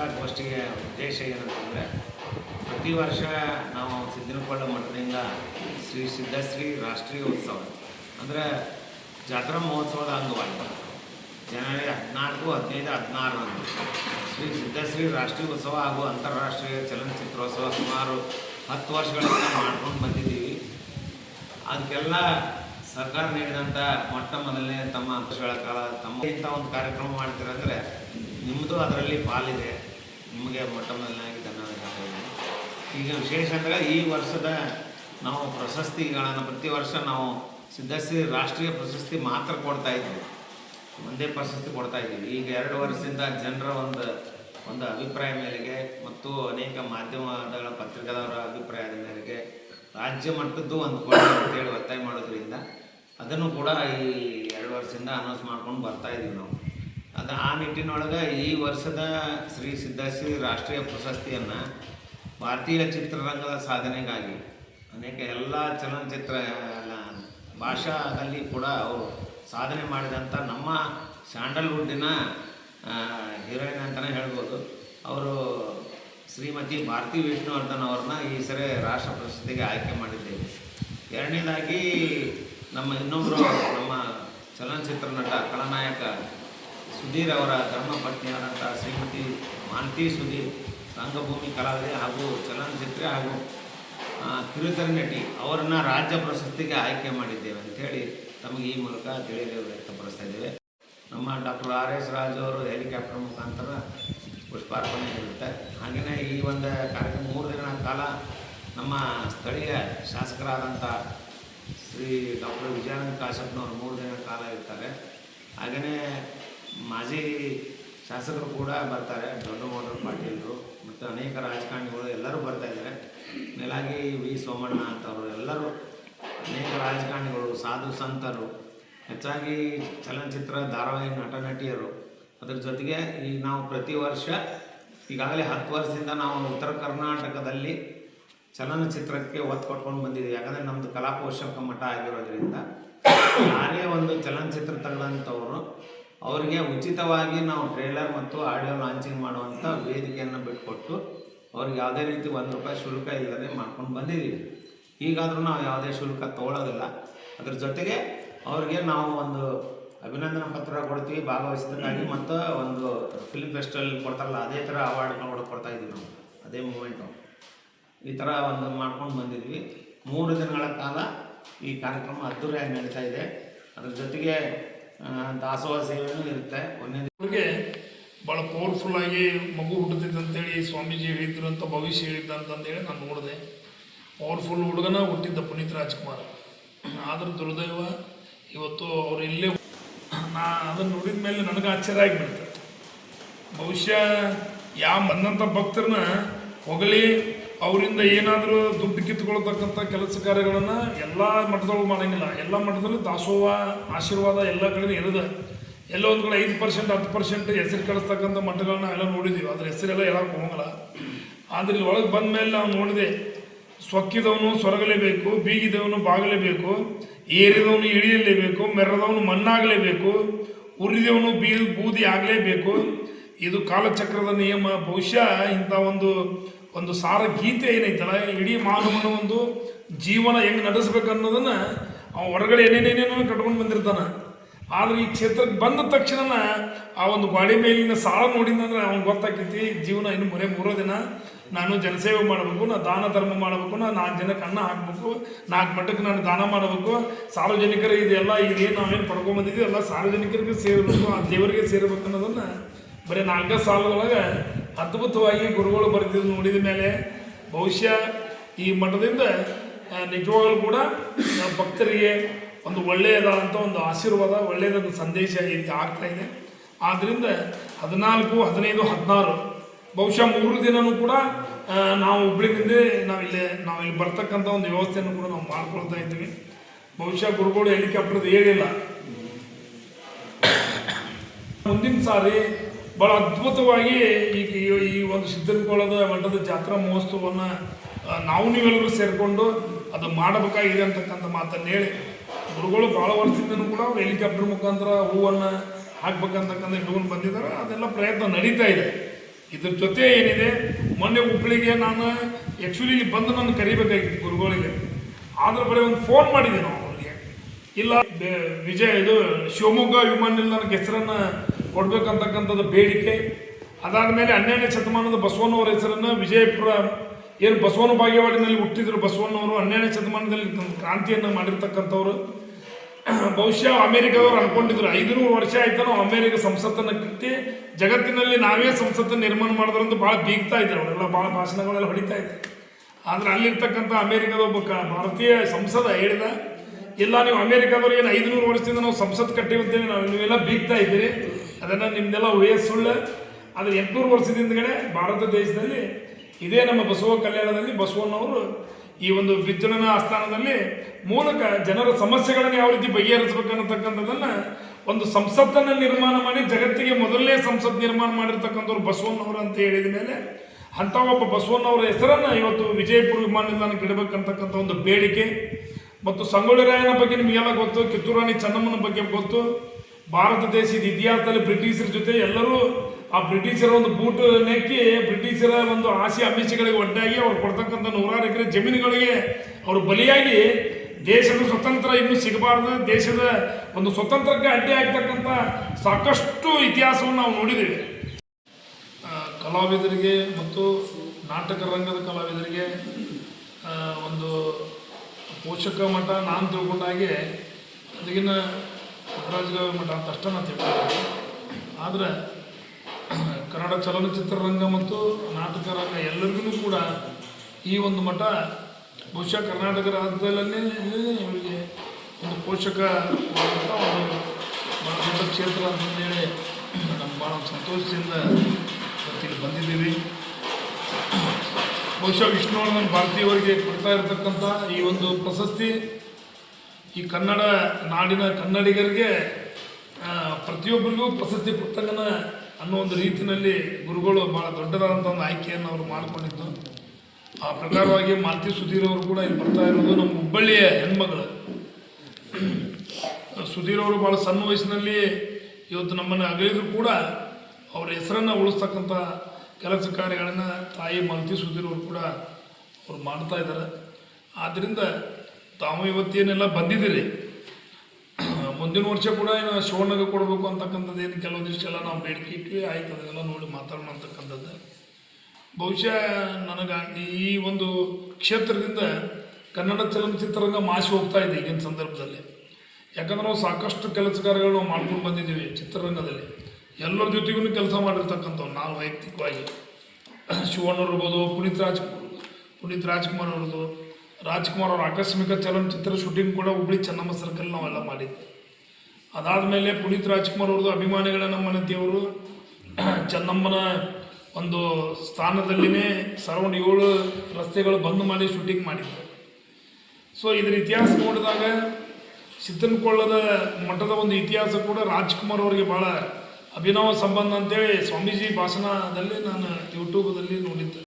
ಪತ್ರಿಕಾಗೋಷ್ಠಿಯ ಉದ್ದೇಶ ಏನಂತಂದರೆ, ಪ್ರತಿ ವರ್ಷ ನಾವು ಸಿದ್ದನಕೊಳ್ಳ ಮಠದಿಂದ ಶ್ರೀ ಸಿದ್ಧಶ್ರೀ ರಾಷ್ಟ್ರೀಯ ಉತ್ಸವ. ಅಂದರೆ ಜಾತ್ರಾ ಮಹೋತ್ಸವದ ಅಂಗವಾಗಿ. ಜನವರಿ ಹದಿನಾಲ್ಕು, ಹದಿನೈದು, ಹದಿನಾರರಂದು ಶ್ರೀ ಸಿದ್ಧಶ್ರೀ ರಾಷ್ಟ್ರೀಯ ಉತ್ಸವ ಹಾಗೂ ಅಂತಾರಾಷ್ಟ್ರೀಯ ಚಲನಚಿತ್ರೋತ್ಸವ ಸುಮಾರು ಹತ್ತು ವರ್ಷಗಳಿಂದ ಮಾಡ್ಕೊಂಡು ಬಂದಿದ್ದೀವಿ. ಅದಕ್ಕೆಲ್ಲ ಸರ್ಕಾರ ನೀಡಿದಂಥ ಮೊಟ್ಟ ಮೊದಲನೇ ತಮ್ಮ ವರ್ಷಗಳ ಕಾಲ ತಮ್ಮ ಇಂಥ ಒಂದು ಕಾರ್ಯಕ್ರಮ ಮಾಡ್ತೀರಂದರೆ ನಿಮ್ಮದು ಅದರಲ್ಲಿ ಪಾಲಿದೆ. ನಿಮಗೆ ಮೊಟ್ಟ ಮೊದಲನೇದಾಗಿ ಧನ್ಯವಾದ ಈಗ ವಿಶೇಷ ಅಂದರೆ ಈ ವರ್ಷದ ನಾವು ಪ್ರಶಸ್ತಿಗಳನ್ನು ಪ್ರತಿ ವರ್ಷ ನಾವು ಸಿದ್ಧಶ್ರೀ ರಾಷ್ಟ್ರೀಯ ಪ್ರಶಸ್ತಿ ಮಾತ್ರ ಕೊಡ್ತಾ ಇದ್ವಿ ಒಂದೇ ಪ್ರಶಸ್ತಿ ಕೊಡ್ತಾ ಇದ್ದೀವಿ. ಈಗ ಎರಡು ವರ್ಷದಿಂದ ಜನರ ಒಂದು ಒಂದು ಅಭಿಪ್ರಾಯ ಮೇರೆಗೆ ಮತ್ತು ಅನೇಕ ಮಾಧ್ಯಮಗಳ ಪತ್ರಿಕಾದವರ ಅಭಿಪ್ರಾಯದ ಮೇರೆಗೆ ರಾಜ್ಯ ಮಟ್ಟದ್ದು ಒಂದು ಕೊಡಿ ಅಂತೇಳಿ ಒತ್ತಾಯ ಮಾಡೋದ್ರಿಂದ ಅದನ್ನು ಕೂಡ ಈ ಎರಡು ವರ್ಷದಿಂದ ಅನೌನ್ಸ್ ಮಾಡ್ಕೊಂಡು ಬರ್ತಾ ಇದ್ದೀವಿ ನಾವು. ಅದು ಆ ನಿಟ್ಟಿನೊಳಗೆ ಈ ವರ್ಷದ ಶ್ರೀ ಸಿದ್ಧಶ್ರೀ ರಾಷ್ಟ್ರೀಯ ಪ್ರಶಸ್ತಿಯನ್ನು ಭಾರತೀಯ ಚಿತ್ರರಂಗದ ಸಾಧನೆಗಾಗಿ ಅನೇಕ ಎಲ್ಲ ಚಲನಚಿತ್ರ ಭಾಷಾದಲ್ಲಿ ಕೂಡ ಅವರು ಸಾಧನೆ ಮಾಡಿದಂಥ ನಮ್ಮ ಸ್ಯಾಂಡಲ್ವುಡ್ಡಿನ ಹೀರೋಯಿನ್ ಅಂತಲೇ ಹೇಳ್ಬೋದು. ಅವರು ಶ್ರೀಮತಿ ಭಾರತಿ ವಿಷ್ಣುವರ್ಧನ್ ಅವ್ರನ್ನ ಈ ಸರಿ ರಾಷ್ಟ್ರ ಪ್ರಶಸ್ತಿಗೆ ಆಯ್ಕೆ ಮಾಡಿದ್ದೇವೆ. ಎರಡನೇದಾಗಿ ನಮ್ಮ ಇನ್ನೊಬ್ಬರು ನಮ್ಮ ಚಲನಚಿತ್ರ ನಟ, ಖಳನಾಯಕ ಸುಧೀರ್ ಅವರ ಧರ್ಮಪತ್ನಿಯಾದಂಥ ಶ್ರೀಮತಿ ಮಾಂತಿ ಸುಧೀರ್, ರಂಗಭೂಮಿ ಕಲಾವಿದೆ ಹಾಗೂ ಚಲನಚಿತ್ರ ಹಾಗೂ ಕಿರುತರ ನಟಿ ಅವರನ್ನು ರಾಜ್ಯ ಪ್ರಶಸ್ತಿಗೆ ಆಯ್ಕೆ ಮಾಡಿದ್ದೇವೆ ಅಂಥೇಳಿ ತಮಗೆ ಈ ಮೂಲಕ ತಿಳಿಯಲು ವ್ಯಕ್ತಪಡಿಸ್ತಾ ಇದ್ದೇವೆ. ನಮ್ಮ ಡಾಕ್ಟರ್ ಆರ್ ಎಸ್ ರಾಜ್ ಅವರು ಹೆಲಿಕಾಪ್ಟರ್ ಮುಖಾಂತರ ಪುಷ್ಪಾರ್ಪಣೆ ಇರುತ್ತೆ ಹಾಗೆಯೇ ಈ ಒಂದು ಕಾರ್ಯಕ್ರಮ ಮೂರು ದಿನಗಳ ಕಾಲ ನಮ್ಮ ಸ್ಥಳೀಯ ಶಾಸಕರಾದಂಥ ಶ್ರೀ ಡಾಕ್ಟರ್ ವಿಜಯಾನಂದ ಕಾಶಪ್ಪನವರು ಮೂರು ದಿನ ಕಾಲ ಇರ್ತಾರೆ. ಹಾಗೆಯೇ ಮಾಜಿ ಶಾಸಕರು ಕೂಡ ಬರ್ತಾರೆ ದೊಡ್ಡಗೌಡರು ಪಾಟೀಲರು ಮತ್ತು ಅನೇಕ ರಾಜಕಾರಣಿಗಳು ಎಲ್ಲರೂ ಬರ್ತಾ ಇದ್ದಾರೆ. ಮೇಲಾಗಿ ವಿ ಸೋಮಣ್ಣ ಅಂತವರು ಎಲ್ಲರೂ ಅನೇಕ ರಾಜಕಾರಣಿಗಳು, ಸಾಧು ಸಂತರು, ಹೆಚ್ಚಾಗಿ ಚಲನಚಿತ್ರ ಧಾರಾವಾಹಿ ನಟ ನಟಿಯರು ಅದ್ರ ಜೊತೆಗೆ ಈಗ ನಾವು ಪ್ರತಿ ವರ್ಷ ಈಗಾಗಲೇ ಹತ್ತು ವರ್ಷದಿಂದ ನಾವು ಉತ್ತರ ಕರ್ನಾಟಕದಲ್ಲಿ ಚಲನಚಿತ್ರಕ್ಕೆ ಒತ್ತು ಕೊಟ್ಕೊಂಡು ಬಂದಿದ್ದೀವಿ. ಯಾಕಂದರೆ ನಮ್ಮದು ಕಲಾ ಪೋಷಕ ಮಠ ಆಗಿರೋದ್ರಿಂದ, ಯಾರೇ ಒಂದು ಚಲನಚಿತ್ರ ತೆಗೆದಂಥವ್ರು ಅವರಿಗೆ ಉಚಿತವಾಗಿ ನಾವು ಟ್ರೇಲರ್ ಮತ್ತು ಆಡಿಯೋ ಲಾಂಚಿಂಗ್ ಮಾಡುವಂಥ ವೇದಿಕೆಯನ್ನು ಬಿಟ್ಕೊಟ್ಟು ಅವ್ರಿಗೆ ಯಾವುದೇ ರೀತಿ ಒಂದು ರೂಪಾಯಿ ಶುಲ್ಕ ಇಲ್ಲದೆ ಮಾಡ್ಕೊಂಡು ಬಂದಿದ್ದೀವಿ ಈಗಾದರೂ ನಾವು ಯಾವುದೇ ಶುಲ್ಕ ತೊಗೊಳೋದಿಲ್ಲ. ಅದ್ರ ಜೊತೆಗೆ ಅವ್ರಿಗೆ ನಾವು ಒಂದು ಅಭಿನಂದನಾ ಪತ್ರ ಕೊಡ್ತೀವಿ, ಭಾಗವಹಿಸಿದಕ್ಕಾಗಿ ಮತ್ತು ಒಂದು ಫಿಲ್ಮ್ ಫೆಸ್ಟಿವಲ್ ಕೊಡ್ತಾರಲ್ಲ, ಅದೇ ಥರ ಅವಾರ್ಡ್ಗಳು ಕೂಡ ಕೊಡ್ತಾ ಇದ್ದೀವಿ ನಾವು, ಅದೇ ಮೂಮೆಂಟು ಈ ಥರ ಒಂದು ಮಾಡ್ಕೊಂಡು ಬಂದಿದ್ವಿ. ಮೂರು ದಿನಗಳ ಕಾಲ ಈ ಕಾರ್ಯಕ್ರಮ ಅದ್ದೂರಿಯಾಗಿ ನಡೀತಾ ಇದೆ. ಅದ್ರ ಜೊತೆಗೆ ದಾಸೋಹ ಸೇವೆಯೂ ಇರುತ್ತೆ ಒಂದೇ ಬಹಳ ಭಾಳ ಪವರ್ಫುಲ್ ಆಗಿ ಮಗು ಹುಟ್ಟುತ್ತೈತೆ ಅಂತೇಳಿ ಸ್ವಾಮೀಜಿ ಹೇಳಿದ್ರು ಅಂತ ಭವಿಷ್ಯ ಹೇಳಿದ್ದ ಅಂತಂದೇಳಿ ನಾನು ನೋಡಿದೆ. ಪವರ್ಫುಲ್ ಹುಡುಗನ ಹುಟ್ಟಿದ್ದ ಪುನೀತ್ ರಾಜ್ಕುಮಾರ್. ಆದ್ರೆ ದುರ್ದೈವ, ಇವತ್ತು ಅವ್ರು ಇಲ್ಲೇ ನಾ ಅದನ್ನು ನೋಡಿದ ಮೇಲೆ ನನಗೆ ಆಶ್ಚರ್ಯ ಆಗಿಬಿಡ್ತು. ಬಹುಶಃ ಯಾವ ಬಂದಂಥ ಭಕ್ತರನ್ನ ಹೊಗಳಿ ಅವರಿಂದ ಏನಾದರೂ ದುಡ್ಡು ಕಿತ್ಕೊಳ್ತಕ್ಕಂಥ ಕೆಲಸ ಕಾರ್ಯಗಳನ್ನು ಎಲ್ಲ ಮಠದೊಳಗೆ ಮಾಡೋಂಗಿಲ್ಲ. ಎಲ್ಲ ಮಠದಲ್ಲಿ ದಾಸೋಹ ಆಶೀರ್ವಾದ ಎಲ್ಲ ಕಡೆ ಇರೋದು. ಎಲ್ಲೋ ಒಂದು ಕಡೆ ಐದು ಪರ್ಸೆಂಟ್ ಹತ್ತು ಪರ್ಸೆಂಟ್ ಹೆಸರು ಕಳಿಸ್ತಕ್ಕಂಥ ಮಠಗಳನ್ನ ಎಲ್ಲ ನೋಡಿದ್ದೀವಿ ಅದ್ರ ಹೆಸರೆಲ್ಲ ಹೇಳಕ್ಕೆ ಹೋಗಲ್ಲ ಆದರೆ ಇಲ್ಲಿ ಒಳಗೆ ಬಂದ ಮೇಲೆ ನಾವು ನೋಡಿದೆ, ಸೊಕ್ಕಿದವನು ಸೊರಗಲೇಬೇಕು, ಬೀಗಿದವನು ಬಾಗಲೇಬೇಕು, ಏರಿದವನು ಇಳಿಯಲೇಬೇಕು, ಮೆರೆದವನು ಮಣ್ಣಾಗಲೇಬೇಕು, ಉರಿದವನು ಬೀ, ಬೂದಿ ಆಗಲೇಬೇಕು. ಇದು ಕಾಲಚಕ್ರದ ನಿಯಮ. ಬಹುಶಃ ಇಂಥ ಒಂದು ಒಂದು ಸಾರ ಗೀತೆ ಏನೈತಲ್ಲ, ಇಡೀ ಮಾನವನ ಒಂದು ಜೀವನ ಹೆಂಗೆ ನಡೆಸ್ಬೇಕು ಅನ್ನೋದನ್ನ ಅವ ಹೊರಗಡೆ ಏನೇನೇನೇನೋ ಕಟ್ಕೊಂಡು ಬಂದಿರ್ತಾನೆ. ಆದರೆ ಈ ಕ್ಷೇತ್ರಕ್ಕೆ ಬಂದ ತಕ್ಷಣ ಆ ಒಂದು ಗಾಡಿ ಮೇಲಿನ ಸಾಲ ನೋಡಿದಂದ್ರೆ ಅವ್ನಿಗೆ ಗೊತ್ತಾಗ್ತೈತಿ, ಜೀವನ ಇನ್ನು ಮೊರೆ ಮೂರೋ ದಿನ. ನಾನು ಜನಸೇವೆ ಮಾಡಬೇಕು ನಾನು ದಾನ ಧರ್ಮ ಮಾಡಬೇಕು ನಾನು ನಾಲ್ಕು ಜನಕ್ಕೆ ಅನ್ನ ಹಾಕಬೇಕು, ನಾಲ್ಕು ಮಟ್ಟಕ್ಕೆ ನಾನು ದಾನ ಮಾಡಬೇಕು. ಸಾರ್ವಜನಿಕರು ಇದೆಲ್ಲ, ಇದೇನು ನಾವೇನು ಪಡ್ಕೊಂಬಂದಿದ್ದೀವಿ ಎಲ್ಲ ಸಾರ್ವಜನಿಕರಿಗೆ ಸೇರಬೇಕು, ಆ ದೇವರಿಗೆ ಸೇರಬೇಕು ಅನ್ನೋದನ್ನು ಬರೀ ನಾಲ್ಕೈದು ಸಾಲದೊಳಗೆ ಅದ್ಭುತವಾಗಿ ಗುರುಗಳು ಬರೆದಿದ್ದು ನೋಡಿದ ಮೇಲೆ ಬಹುಶಃ ಈ ಮಠದಿಂದ ನಿಜವಾಗಲು ಕೂಡ ಭಕ್ತರಿಗೆ ಒಂದು ಒಳ್ಳೆಯದಾದಂಥ ಒಂದು ಆಶೀರ್ವಾದ ಒಳ್ಳೆಯದಾದ ಸಂದೇಶ ಇಲ್ಲಿ ಆಗ್ತಾ ಇದೆ. ಆದ್ದರಿಂದ ಹದಿನಾಲ್ಕು ಹದಿನೈದು ಹದಿನಾರು ಬಹುಶಃ ಮೂರು ದಿನವೂ ಕೂಡ ಆ, ನಾವು ಹುಬ್ಳಿನಿಂದ ನಾವಿಲ್ಲಿ ಇಲ್ಲಿ ಬರ್ತಕ್ಕಂಥ ಒಂದು ವ್ಯವಸ್ಥೆಯನ್ನು ಕೂಡ ನಾವು ಮಾಡ್ಕೊಳ್ತಾ ಇದ್ದೀವಿ. ಬಹುಶಃ ಗುರುಗಳು ಹೆಲಿಕಾಪ್ಟರ್ದು ಹೇಳಿಲ್ಲ. ಮುಂದಿನ ಸಾರಿ ಭಾಳ ಅದ್ಭುತವಾಗಿ ಈ- ಈ ಒಂದು ಸಿದ್ದನಕೋಳದ ಮಠದ ಜಾತ್ರಾ ಮಹೋತ್ಸವವನ್ನು ನಾವು ನೀವೆಲ್ಲರೂ ಸೇರಿಕೊಂಡು ಅದು ಮಾಡಬೇಕಾಗಿದೆ ಅಂತಕ್ಕಂಥ ಮಾತನ್ನು ಹೇಳಿ, ಗುರುಗಳು ಭಾಳ ವರ್ಷದಿಂದನೂ ಕೂಡ ಅವ್ರು ಹೆಲಿಕಾಪ್ಟರ್ ಮುಖಾಂತರ ಹೂವನ್ನು ಹಾಕ್ಬೇಕಂತಕ್ಕಂಥ ಇಟ್ಕೊಂಡು ಬಂದಿದ್ದಾರೆ. ಅದೆಲ್ಲ ಪ್ರಯತ್ನ ನಡೀತಾ ಇದೆ. ಇದ್ರ ಜೊತೆ ಏನಿದೆ, ಮೊನ್ನೆ ಹುಬ್ಬಳ್ಳಿಗೆ ನಾನು ಆ್ಯಕ್ಚುಲಿ ಇಲ್ಲಿ ಬಂದು ನಾನು ಕರಿಬೇಕಾಗಿತ್ತು ಗುರುಗಳಿಗೆ. ಆದ್ರ ಬರೀ ಒಂದು ಫೋನ್ ಮಾಡಿದ್ದೆ ನಾವು ಅವ್ರಿಗೆ. ಇಲ್ಲ ವಿಜಯ ಇದು ಶಿವಮೊಗ್ಗ ವಿಮಾನ ನಿಲ್ದಾಣಕ್ಕೆ ಹೆಸರನ್ನು ಕೊಡ್ಬೇಕಂತಕ್ಕಂಥದ್ದು ಬೇಡಿಕೆ. ಅದಾದಮೇಲೆ ಹನ್ನೆರಡನೇ ಶತಮಾನದ ಬಸವಣ್ಣವರ ಹೆಸರನ್ನು ವಿಜಯಪುರ, ಏನು ಬಸವನ ಭಾಗ್ಯವಾಡಿನಲ್ಲಿ ಹುಟ್ಟಿದ್ರು ಬಸವಣ್ಣವರು, ಹನ್ನೆರಡನೇ ಶತಮಾನದಲ್ಲಿ ಕ್ರಾಂತಿಯನ್ನ ಮಾಡಿರ್ತಕ್ಕಂಥವ್ರು. ಬಹುಶಃ ಅಮೆರಿಕದವ್ರು ಅನ್ಕೊಂಡಿದ್ರು, ಐದುನೂರು ವರ್ಷ ಆಯ್ತು ನಾವು ಅಮೆರಿಕ ಸಂಸತ್ತನ್ನು ಕಟ್ಟಿ ಜಗತ್ತಿನಲ್ಲಿ ನಾವೇ ಸಂಸತ್ತನ್ನು ನಿರ್ಮಾಣ ಮಾಡಿದ್ರಂತ ಅಂತ ಭಾಳ ಬೀಗ್ತಾ ಇದ್ರು, ಅವರೆಲ್ಲ ಭಾಳ ಭಾಷಣಗಳೆಲ್ಲ ಹೊಡಿತಾ ಇದ್ರು. ಆದ್ರೆ ಅಲ್ಲಿರ್ತಕ್ಕಂಥ ಅಮೆರಿಕದ ಒಬ್ಬ ಭಾರತೀಯ ಸಂಸದ ಹೇಳಿದ, ಇಲ್ಲ, ನೀವು ಅಮೆರಿಕದವ್ರು ಏನು ಐದುನೂರು ವರ್ಷದಿಂದ ನಾವು ಸಂಸತ್ ಕಟ್ಟಿವಿ ನಾವು ನೀವೆಲ್ಲ ಬೀಗ್ತಾ ಇದ್ದೀರಿ. ಅದನ್ನು ನಿಮ್ದೆಲ್ಲ ವಯಸ್ಸುಳ್ಳ ಸುಳ್ಳು. ಆದರೆ ಎಂಟುನೂರು ಭಾರತ ದೇಶದಲ್ಲಿ ಇದೇ ನಮ್ಮ ಬಸವ ಕಲ್ಯಾಣದಲ್ಲಿ ಬಸವಣ್ಣವರು ಈ ಒಂದು ಬಿಜ್ಜಳನ ಆಸ್ಥಾನದಲ್ಲಿ ಮೂಲಕ ಜನರ ಸಮಸ್ಯೆಗಳನ್ನು ಯಾವ ರೀತಿ ಬಗೆಹರಿಸಬೇಕು ಅನ್ನತಕ್ಕಂಥದ್ದನ್ನು ಒಂದು ಸಂಸತ್ತನ್ನು ನಿರ್ಮಾಣ ಮಾಡಿ ಜಗತ್ತಿಗೆ ಮೊದಲನೇ ಸಂಸತ್ ನಿರ್ಮಾಣ ಮಾಡಿರ್ತಕ್ಕಂಥವ್ರು ಬಸವಣ್ಣವರು ಅಂತ ಹೇಳಿದ ಮೇಲೆ ಅಂಥ ಒಬ್ಬ ಬಸವಣ್ಣವರ ಹೆಸರನ್ನು ಇವತ್ತು ವಿಜಯಪುರ ವಿಮಾನ ನಿಲ್ದಾಣಕ್ಕೆ ಇಡಬೇಕಂತಕ್ಕಂಥ ಒಂದು ಬೇಡಿಕೆ. ಮತ್ತು ಸಂಗೊಳ್ಳಿ ರಾಯನ ಬಗ್ಗೆ ನಿಮಗೆಲ್ಲ ಗೊತ್ತು, ಕಿತ್ತೂರು ರಾಣಿ ಚೆನ್ನಮ್ಮನ ಬಗ್ಗೆ ಗೊತ್ತು. ಭಾರತ ದೇಶದ ಇತಿಹಾಸದಲ್ಲಿ ಬ್ರಿಟಿಷರ ಜೊತೆ ಎಲ್ಲರೂ ಆ ಬ್ರಿಟಿಷರ ಒಂದು ಬೂಟು ನೆಕ್ಕಿ ಬ್ರಿಟಿಷರ ಒಂದು ಆಸೆ ಅಮಿಷಗಳಿಗೆ ಒಡ್ಡಾಗಿ ಅವ್ರು ಕೊಡ್ತಕ್ಕಂಥ ನೂರಾರು ಎಕರೆ ಜಮೀನುಗಳಿಗೆ ಅವರು ಬಲಿಯಾಗಿ ದೇಶದ ಸ್ವತಂತ್ರ ಇನ್ನೂ ಸಿಗಬಾರ್ದು, ದೇಶದ ಒಂದು ಸ್ವತಂತ್ರಕ್ಕೆ ಅಡ್ಡಿ ಆಗ್ತಕ್ಕಂಥ ಸಾಕಷ್ಟು ಇತಿಹಾಸವನ್ನು ನಾವು ನೋಡಿದ್ದೀವಿ. ಕಲಾವಿದರಿಗೆ ಮತ್ತು ನಾಟಕ ರಂಗದ ಕಲಾವಿದರಿಗೆ ಒಂದು ಪೋಷಕ ಮಠ ನಾನು ತಿಳ್ಕೊಂಡಾಗೆ ಅದಕ್ಕಿಂತ ಪುಟ್ಟರಾಜಗೌಡ ಮಠ ಅಂತ ಅಷ್ಟೇ ನಾನು ತಿಳ್ಕೊಂಡಿದ್ದೆ ಆದರೆ ಕನ್ನಡ ಚಲನಚಿತ್ರರಂಗ ಮತ್ತು ನಾಟಕ ರಂಗ ಎಲ್ಲರಿಗೂ ಕೂಡ ಈ ಒಂದು ಮಠ ಬಹುಶಃ ಕರ್ನಾಟಕ ರಾಜ್ಯದಲ್ಲೇ ಇವರಿಗೆ ಒಂದು ಪೋಷಕ ಒಂದು ಭಾಳ ದೊಡ್ಡ ಕ್ಷೇತ್ರ ಅಂತಂದೇಳಿ ನಮ್ಮ ಭಾಳ ಸಂತೋಷದಿಂದ ಇವತ್ತಿಗೆ ಬಂದಿದ್ದೀವಿ. ಬಹುಶಃ ವಿಷ್ಣುವರ್ಧನ್ ಭಾರತೀಯವರಿಗೆ ಕೊಡ್ತಾ ಇರತಕ್ಕಂಥ ಈ ಒಂದು ಪ್ರಶಸ್ತಿ ಈ ಕನ್ನಡ ನಾಡಿನ ಕನ್ನಡಿಗರಿಗೆ ಪ್ರತಿಯೊಬ್ಬರಿಗೂ ಪ್ರಶಸ್ತಿ ಪುಸ್ತಕನ ಅನ್ನೋ ಒಂದು ರೀತಿಯಲ್ಲಿ ಗುರುಗಳು ಭಾಳ ದೊಡ್ಡದಾದಂಥ ಒಂದು ಆಯ್ಕೆಯನ್ನು ಅವರು ಮಾಡಿಕೊಂಡಿದ್ದು. ಆ ಪ್ರಕಾರವಾಗಿ ಮಾಲತಿ ಸುಧೀರ್ ಅವರು ಕೂಡ ಇಲ್ಲಿ ಬರ್ತಾ ಇರೋದು ನಮ್ಮ ಹುಬ್ಬಳ್ಳಿಯ ಹೆಣ್ಮಗಳು. ಸುಧೀರ್ ಅವರು ಭಾಳ ಸಣ್ಣ ವಯಸ್ಸಿನಲ್ಲಿ ಇವತ್ತು ನಮ್ಮನ್ನು ಅಗಲಿದ್ರು ಕೂಡ ಅವರ ಹೆಸರನ್ನು ಉಳಿಸ್ತಕ್ಕಂಥ ಕೆಲಸ ಕಾರ್ಯಗಳನ್ನು ತಾಯಿ ಮಾಲತಿ ಸುಧೀರ್ ಅವರು ಕೂಡ ಅವ್ರು ಮಾಡ್ತಾ ಇದ್ದಾರೆ. ಆದ್ದರಿಂದ ತಾವು ಇವತ್ತೇನೆಲ್ಲ ಬಂದಿದ್ದೀರಿ? ಮುಂದಿನ ವರ್ಷ ಕೂಡ ಏನು ಶಿವಣ್ಣಗೆ ಕೊಡಬೇಕು ಅಂತಕ್ಕಂಥದ್ದು ಏನು ಕೆಲವೊಂದಿಷ್ಟೆಲ್ಲ ನಾವು ಬೇಡಿಕೆ ಇಟ್ವಿ. ಆಯ್ತು, ಅದನ್ನೆಲ್ಲ ನೋಡಿ ಮಾತಾಡೋಣ ಅಂತಕ್ಕಂಥದ್ದು. ಬಹುಶಃ ನನಗೆ ಈ ಒಂದು ಕ್ಷೇತ್ರದಿಂದ ಕನ್ನಡ ಚಲನಚಿತ್ರರಂಗ ಮಾಸಿ ಹೋಗ್ತಾ ಇದೆ ಈಗಿನ ಸಂದರ್ಭದಲ್ಲಿ. ಯಾಕಂದ್ರೆ ನಾವು ಸಾಕಷ್ಟು ಕೆಲಸ ಕಾರ್ಯಗಳು ನಾವು ಮಾಡ್ಕೊಂಡು ಬಂದಿದ್ದೀವಿ ಚಿತ್ರರಂಗದಲ್ಲಿ. ಎಲ್ಲರ ಜೊತೆಗೂ ಕೆಲಸ ಮಾಡಿರ್ತಕ್ಕಂಥವ್ರು ನಾನು ವೈಯಕ್ತಿಕವಾಗಿ. ಶಿವಣ್ಣವ್ರು ಇರ್ಬೋದು, ಪುನೀತ್ ರಾಜ್ಕುಮಾರ್ ಪುನೀತ್ ರಾಜ್ಕುಮಾರ್ ಅವ್ರದ್ದು ರಾಜ್ಕುಮಾರ್ ಅವ್ರ ಆಕಸ್ಮಿಕ ಚಲನಚಿತ್ರ ಶೂಟಿಂಗ್ ಕೂಡ ಹುಬ್ಳಿ ಚೆನ್ನಮ್ಮ ಸರ್ಕಲ್ ನಾವೆಲ್ಲ ಮಾಡಿದ್ದೆ. ಅದಾದಮೇಲೆ ಪುನೀತ್ ರಾಜ್ಕುಮಾರ್ ಅವ್ರದ್ದು ಅಭಿಮಾನಿಗಳ ನಮ್ಮ ಮನೆಯವರು ಚೆನ್ನಮ್ಮನ ಒಂದು ಸ್ಥಾನದಲ್ಲಿನೇ ಸರೌಂಡ್ ಏಳು ರಸ್ತೆಗಳು ಬಂದ್ ಮಾಡಿ ಶೂಟಿಂಗ್ ಮಾಡಿದ್ದೆ ಸೊ ಇದರ ಇತಿಹಾಸ ನೋಡಿದಾಗ ಸಿದ್ದನಕೊಳ್ಳದ ಮಠದ ಒಂದು ಇತಿಹಾಸ ಕೂಡ ರಾಜ್ಕುಮಾರ್ ಅವರಿಗೆ ಭಾಳ ಅಭಿನವ ಸಂಬಂಧ ಅಂತೇಳಿ ಸ್ವಾಮೀಜಿ ಭಾಷಣದಲ್ಲಿ ನಾನು ಯೂಟ್ಯೂಬ್ದಲ್ಲಿ ನೋಡಿದ್ದೆ.